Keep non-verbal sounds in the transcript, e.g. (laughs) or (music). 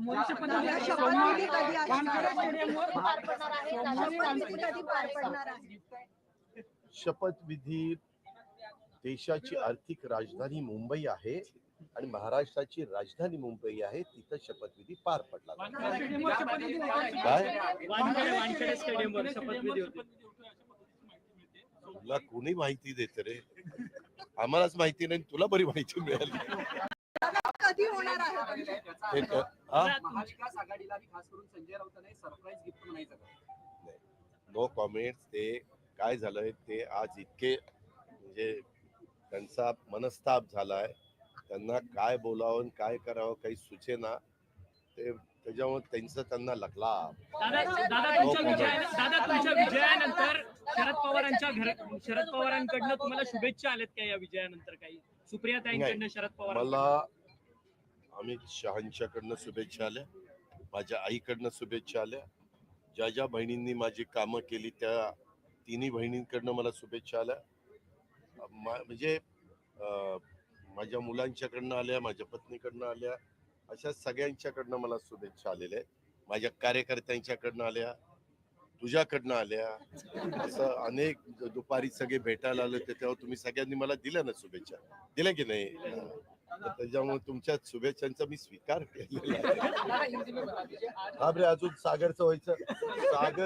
शपथविधी कधी आहे? वानखेडे स्टेडियमवर पार पडणार आहे सोमवारी शपथविधी कधी पार पडणार आहे? शपथविधी देशाची आर्थिक राजधानी मुंबई आहे आणि महाराष्ट्राची राजधानी मुंबई आहे तिथं शपथविधी पार पडला तुला कोणी माहिती देत रे? आम्हालाच माहिती नाही तुला बरी माहिती मिळाली. कधी होणार आहे हे. हा? महाविकास आघाडीला खास करून संजय राऊतांना सरप्राईज गिफ्ट म्हणायचं? नो कॉमेंट्स ते काय झालंय ते आज इतके म्हणजे त्यांचा मनस्ताप झालाय. त्यांना काय बोलावं काय करावं काही सुचेना ते त्याच्यामुळे त्यांचं त्यांना लागला दादा दादा तुमच्या विजया दादा तुमच्या विजयानंतर शरद पवारांच्या घर शरद पवारांकडनं तुम्हाला शुभेच्छा आल्यात का या विजयानंतर काही? सुप्रिया ताईंकडनं शरद पवार मला अमित शहांच्याकडनं शुभेच्छा आल्या. माझ्या आईकडनं शुभेच्छा आल्या. ज्या ज्या बहिणींनी माझी कामं केली त्या तिन्ही बहिणींकडनं मला शुभेच्छा आल्या. मा- म्हणजे माझ्या मुलांच्याकडनं आल्या माझ्या पत्नीकडनं आल्या अशा सगळ्यांच्याकडनं मला शुभेच्छा आलेल्या आहेत. माझ्या कार्यकर्त्यांच्याकडनं आल्या तुझ्याकडनं आल्या. असं अनेक दुपारी सगळे भेटायला आले त्याच्यावर तेव्हा तुम्ही सगळ्यांनी मला दिल्या ना शुभेच्छा. दिल्या की नाही? त्याच्यामुळे तुमच्या शुभेच्छांचा मी स्वीकार केलेला आहे. (laughs) हा बरे अजून सागरचं व्हायचं. सागर